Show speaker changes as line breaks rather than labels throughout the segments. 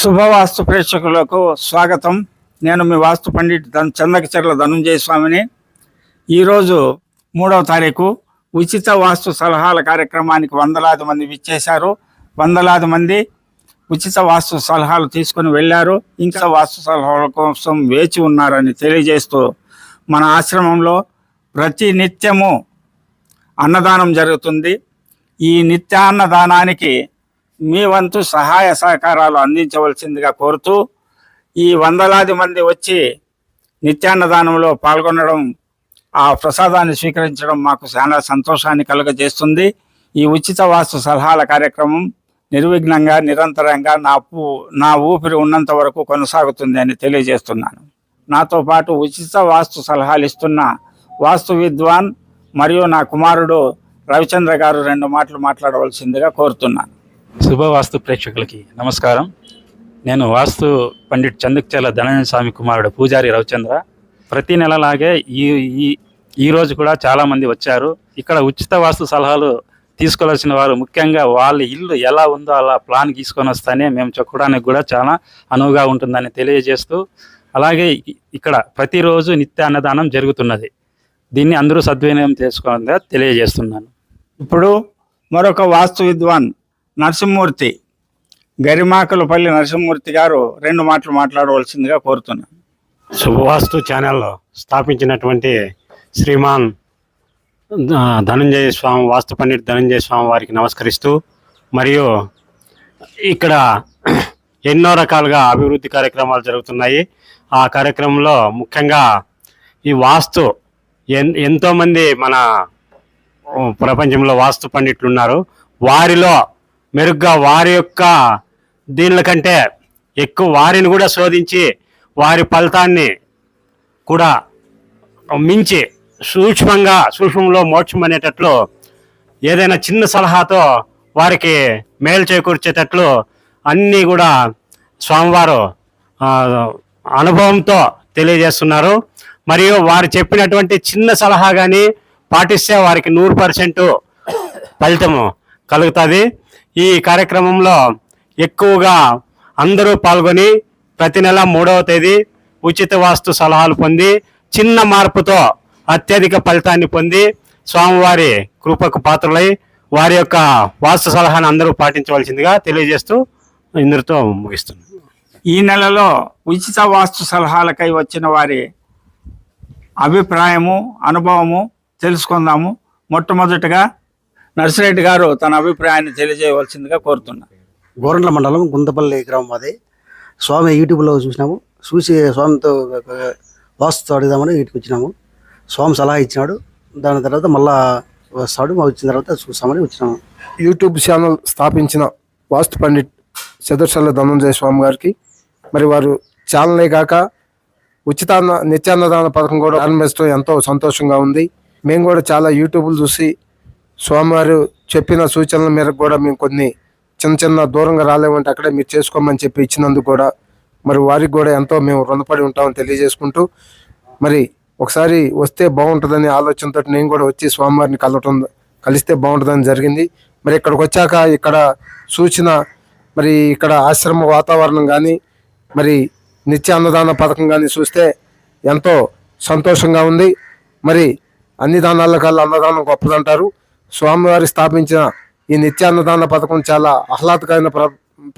శుభవాస్తు ప్రేక్షకులకు స్వాగతం. నేను మీ వాస్తు పండిట్ ధన్ చందకచర్ల ధనుంజయ స్వామిని. ఈరోజు మూడవ తారీఖు. ఉచిత వాస్తు సలహాల కార్యక్రమానికి వందలాది మంది విచ్చేశారు. వందలాది మంది ఉచిత వాస్తు సలహాలు తీసుకొని వెళ్ళారు. ఇంకా వాస్తు సలహాల కోసం వేచి ఉన్నారని తెలియజేస్తూ మన ఆశ్రమంలో ప్రతి నిత్యము అన్నదానం జరుగుతుంది. ఈ నిత్యాన్నదానానికి మీ వంతు సహాయ సహకారాలు అందించవలసిందిగా కోరుతూ ఈ వందలాది మంది వచ్చి నిత్యాన్నదానంలో పాల్గొనడం ఆ ప్రసాదాన్ని స్వీకరించడం మాకు చాలా సంతోషాన్ని కలుగజేస్తుంది. ఈ ఉచిత వాస్తు సలహాల కార్యక్రమం నిర్విఘ్నంగా నిరంతరంగా నా పూ నా ఊపిరి ఉన్నంత వరకు కొనసాగుతుంది అని తెలియజేస్తున్నాను. నాతో పాటు ఉచిత వాస్తు సలహాలు ఇస్తున్న వాస్తు విద్వాన్ మరియు నా కుమారుడు రవిచంద్ర గారు రెండు మాటలు మాట్లాడవలసిందిగా కోరుతున్నాను.
శుభవాస్తు ప్రేక్షకులకి నమస్కారం. నేను వాస్తు పండిట్ చందుక్చర్ల ధనంజయ స్వామి కుమారుడు పూజారి రవిచంద్ర. ప్రతి నెలలాగే ఈ ఈ ఈ కూడా చాలామంది వచ్చారు. ఇక్కడ ఉచిత వాస్తు సలహాలు తీసుకోవాల్సిన వారు ముఖ్యంగా వాళ్ళ ఇల్లు ఎలా ఉందో అలా ప్లాన్ తీసుకొని వస్తానే మేము చెప్పడానికి కూడా చాలా అనువుగా ఉంటుందని తెలియజేస్తూ అలాగే ఇక్కడ ప్రతిరోజు నిత్య అన్నదానం జరుగుతున్నది. దీన్ని అందరూ సద్వినియోగం చేసుకోవాలని తెలియజేస్తున్నాను.
ఇప్పుడు మరొక వాస్తు విద్వాన్ నరసింహమూర్తి గరిమాకలపల్లి నరసింహమూర్తి గారు రెండు మాటలు మాట్లాడవలసిందిగా కోరుతున్నాను
శుభవాస్తు ఛానల్లో స్థాపించినటువంటి శ్రీమాన్ ధనంజయ స్వామి వాస్తు పండిట్ ధనంజయ స్వామి వారికి నమస్కరిస్తూ మరియు ఇక్కడ ఎన్నో రకాలుగా అభివృద్ధి కార్యక్రమాలు జరుగుతున్నాయి. ఆ కార్యక్రమంలో ముఖ్యంగా ఈ వాస్తు ఎన్ ఎంతోమంది మన ప్రపంచంలో వాస్తు పండిట్లు ఉన్నారు. వారిలో మెరుగ్గా వారి యొక్క దీనిల కంటే ఎక్కువ వారిని కూడా శోధించి వారి ఫలితాన్ని కూడా మించి సూక్ష్మంగా సూక్ష్మంలో మోక్షం అనేటట్లు ఏదైనా చిన్న సలహాతో వారికి మేలు చేకూర్చేటట్లు అన్నీ కూడా స్వామివారు అనుభవంతో తెలియజేస్తున్నారు. మరియు వారు చెప్పినటువంటి చిన్న సలహా కానీ పాటిస్తే వారికి నూరు పర్సెంట్ ఫలితము కలుగుతుంది. ఈ కార్యక్రమంలో ఎక్కువగా అందరూ పాల్గొని ప్రతి నెల మూడవ తేదీ ఉచిత వాస్తు సలహాలు పొంది చిన్న మార్పుతో అత్యధిక ఫలితాన్ని పొంది స్వామివారి కృపకు పాత్రలై వారి యొక్క వాస్తు సలహాను అందరూ పాటించవలసిందిగా తెలియజేస్తూ ఇందరితో ముగిస్తున్నాను.
ఈ నెలలో ఉచిత వాస్తు సలహాలకై వచ్చిన వారి అభిప్రాయము అనుభవము తెలుసుకుందాము. మొట్టమొదటిగా నర్సిరెడ్డి గారు తన అభిప్రాయాన్ని తెలియజేయవలసిందిగా కోరుతున్నాను
గోరంట్ల మండలం గుంతపల్లి గ్రామం అది. స్వామి యూట్యూబ్లో చూసినాము. చూసి స్వామితో వాస్తు అడుగుదామని వీటికి వచ్చినాము. స్వామి సలహా ఇచ్చినాడు. దాని తర్వాత మళ్ళా వస్తాడు మా వచ్చిన తర్వాత చూస్తామని వచ్చినాము.
యూట్యూబ్ ఛానల్ స్థాపించిన వాస్తు పండిట్ చతుర్శల ధనంజయ స్వామి గారికి మరి వారు ఛానలే కాక ఉచితాన్న నిత్యాన్నదాన పథకం కూడా ప్రారంభించడం ఎంతో సంతోషంగా ఉంది. మేము కూడా చాలా యూట్యూబ్లు చూసి స్వామివారు చెప్పిన సూచనల మేరకు కూడా మేము కొన్ని చిన్న చిన్న దూరంగా రాలేమంటే అక్కడే మీరు చేసుకోమని చెప్పి ఇచ్చినందుకు కూడా మరి వారికి కూడా ఎంతో మేము రుణపడి ఉంటామని తెలియజేసుకుంటూ మరి ఒకసారి వస్తే బాగుంటుందని ఆలోచనతో నేను కూడా వచ్చి స్వామివారిని కలవటం కలిస్తే బాగుంటుందని జరిగింది. మరి ఇక్కడికి వచ్చాక ఇక్కడ సూచన మరి ఇక్కడ ఆశ్రమ వాతావరణం కానీ మరి నిత్య అన్నదాన పథకం కానీ చూస్తే ఎంతో సంతోషంగా ఉంది. మరి అన్ని దానాల కల్లా అన్నదానం గొప్పదంటారు. స్వామివారి స్థాపించిన ఈ నిత్య అన్నదాన పథకం చాలా ఆహ్లాదకరమైన ప్ర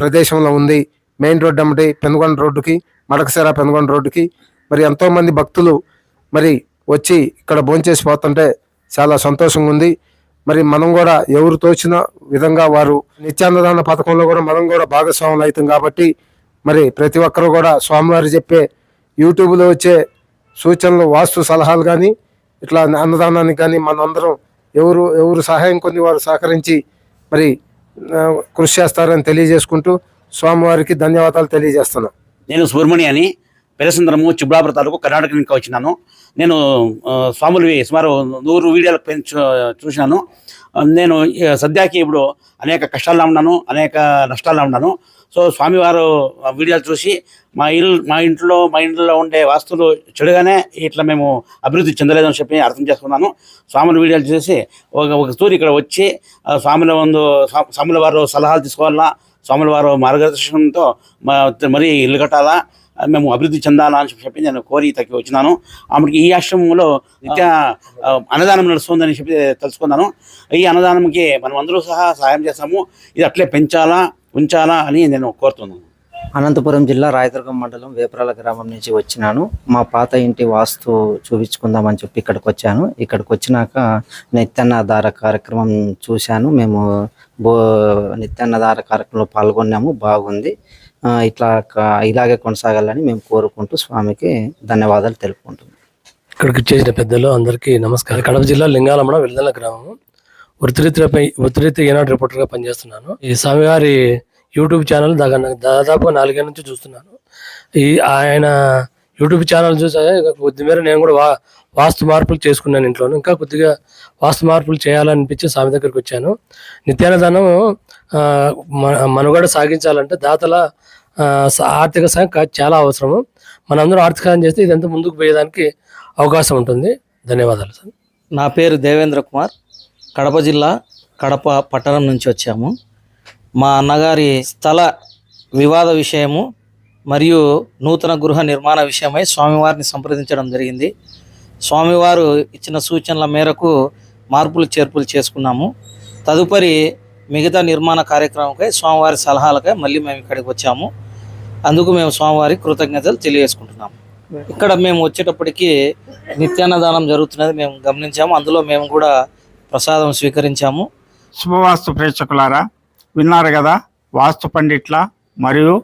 ప్రదేశంలో ఉంది. మెయిన్ రోడ్డు అమ్మటి పెనుగొండ రోడ్డుకి మడకసేర పెనుగొండ రోడ్డుకి. మరి ఎంతోమంది భక్తులు మరి వచ్చి ఇక్కడ భోంచేసి పోతుంటే చాలా సంతోషంగా ఉంది. మరి మనం కూడా ఎవరు తోచిన విధంగా వారు నిత్యాన్నదాన పథకంలో కూడా మనం కూడా భాగస్వాములు అవుతాం కాబట్టి మరి ప్రతి ఒక్కరు కూడా స్వామివారు చెప్పే యూట్యూబ్లో వచ్చే సూచనలు వాస్తు సలహాలు కానీ ఇట్లా అన్నదానానికి కానీ మనందరం ఎవరు ఎవరు సహాయం కొన్ని వారు సహకరించి మరి కృషి చేస్తారని తెలియజేసుకుంటూ స్వామివారికి ధన్యవాదాలు తెలియజేస్తున్నాను
నేను సుబ్రహ్మణి అని పెరసుందరము చిబ్లాపుర తాలూకు కర్ణాటక నుంచి వచ్చినాను నేను స్వాములు స్వాములవి సుమారు నూరు వీడియోలు పెంచు చూసినాను నేను సద్యాకి ఇప్పుడు అనేక కష్టాల్లో ఉన్నాను అనేక నష్టాల్లో ఉన్నాను. సో స్వామివారు ఆ వీడియోలు చూసి మా ఇల్లు మా ఇంట్లో మా ఇంట్లో ఉండే వాస్తువులు చెడుగానే ఇట్లా మేము అభివృద్ధి చెందలేదని చెప్పి అర్థం చేసుకున్నాను. స్వాముల వీడియోలు చూసి ఒక ఒక తూరి ఇక్కడ వచ్చి స్వాముల ముందు స్వాముల వారు సలహాలు తీసుకోవాలా స్వాముల వారు మార్గదర్శనంతో మరి ఇల్లు కట్టాలా మేము అభివృద్ధి చెందాలా అని చెప్పి నేను కోరి తగ్గి వచ్చినాను. ఆమెకి ఈ ఆశ్రమంలో నిత్య అన్నదానం నడుస్తుందని చెప్పి తెలుసుకున్నాను. ఈ అన్నదానంకి మనం అందరూ సహా సహాయం చేస్తాము. ఇది అట్లే పెంచాలా ఉంచాలా అని నేను కోరుతున్నాను.
అనంతపురం జిల్లా రాయదుర్గం మండలం వేపరాల గ్రామం నుంచి వచ్చినాను. మా పాత ఇంటి వాస్తు చూపించుకుందామని చెప్పి ఇక్కడికి వచ్చాను. ఇక్కడికి వచ్చినాక నిత్యాన్నదార కార్యక్రమం చూశాను. మేము బో నిత్యాన్నదార కార్యక్రమంలో పాల్గొన్నాము. బాగుంది. ఇట్లా క- ఇలాగే కొనసాగాలని మేము కోరుకుంటూ స్వామికి ధన్యవాదాలు తెలుపుకుంటున్నాం.
ఇక్కడికి చేసిన పెద్దలు అందరికీ నమస్కారం. కడప జిల్లా లింగాలమడ వెల్దల గ్రామం వృత్తిరీత్యాపై వృత్తిరీత్యా ఈనాడు రిపోర్టర్గా పనిచేస్తున్నాను. ఈ స్వామివారి యూట్యూబ్ ఛానల్ దాకా దాదాపు నాలుగేళ్ళ నుంచి చూస్తున్నాను. ఈ ఆయన యూట్యూబ్ ఛానల్ చూసా కొద్ది మేర నేను కూడా వా వాస్తు మార్పులు చేసుకున్నాను ఇంట్లో ఇంకా కొద్దిగా వాస్తు మార్పులు చేయాలనిపించి స్వామి దగ్గరికి వచ్చాను. నిత్యాన్నదానం మన- మనుగడ సాగించాలంటే దాతల ఆర్థిక సాయం చాలా అవసరము. మనందరం ఆర్థిక సాయం చేస్తే ఇదంతా ముందుకు పోయేదానికి అవకాశం ఉంటుంది. ధన్యవాదాలు సార్.
నా పేరు దేవేంద్ర కుమార్. కడప జిల్లా కడప పట్టణం నుంచి వచ్చాము. మా అన్నగారి స్థల వివాద విషయము మరియు నూతన గృహ నిర్మాణ విషయమై స్వామివారిని సంప్రదించడం జరిగింది. స్వామివారు ఇచ్చిన సూచనల మేరకు మార్పులు చేర్పులు చేసుకున్నాము. తదుపరి మిగతా నిర్మాణ కార్యక్రమంకై స్వామివారి సలహాలకై మళ్ళీ మేము ఇక్కడికి వచ్చాము. అందుకు మేము స్వామివారి కృతజ్ఞతలు తెలియజేసుకుంటున్నాము. ఇక్కడ మేము వచ్చేటప్పటికి నిత్యాన్నదానం జరుగుతున్నది మేము గమనించాము. అందులో మేము కూడా ప్రసాదం స్వీకరించాము.
శుభవాస్తు ప్రేక్షకులారా విన్నారు కదా వాస్తు పండిట్ల మరియు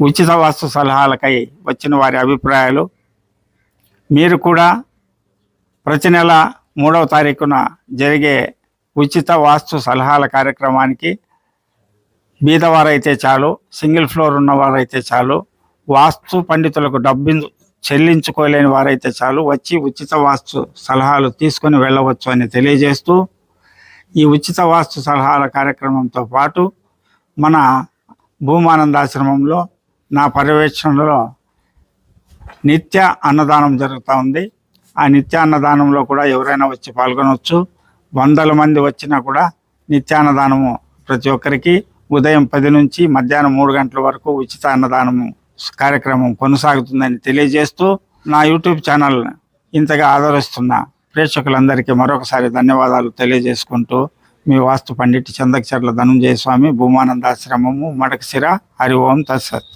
ఉచిత వాస్తు సలహాలకై వచ్చిన వారి అభిప్రాయాలు. మీరు కూడా ప్రతి నెల మూడవ తారీఖున జరిగే ఉచిత వాస్తు సలహాల కార్యక్రమానికి బీదవారైతే చాలు సింగిల్ ఫ్లోర్ ఉన్నవారైతే చాలు వాస్తు పండితులకు డబ్బు చెల్లించుకోలేని వారైతే చాలు. వచ్చి ఉచిత వాస్తు సలహాలు తీసుకొని వెళ్ళవచ్చు అని తెలియజేస్తూ ఈ ఉచిత వాస్తు సలహాల కార్యక్రమంతో పాటు మన భూమానందాశ్రమంలో నా పర్యవేక్షణలో నిత్య అన్నదానం జరుగుతూ ఉంది. ఆ నిత్య అన్నదానంలో కూడా ఎవరైనా వచ్చి పాల్గొనవచ్చు వందల మంది వచ్చినా కూడా నిత్యాన్నదానము ప్రతి ఒక్కరికి ఉదయం పది నుంచి మధ్యాహ్నం మూడు గంటల వరకు ఉచిత అన్నదానము కార్యక్రమం కొనసాగుతుందని తెలియజేస్తూ నా యూట్యూబ్ ఛానల్ ఇంతగా ఆదరిస్తున్న ప్రేక్షకులందరికీ మరొకసారి ధన్యవాదాలు తెలియజేసుకుంటూ మీ వాస్తు పండిట్ చందకచర్ల ధనుంజయ స్వామి భూమానందాశ్రమము మడకశిర. హరి ఓం తత్సత్.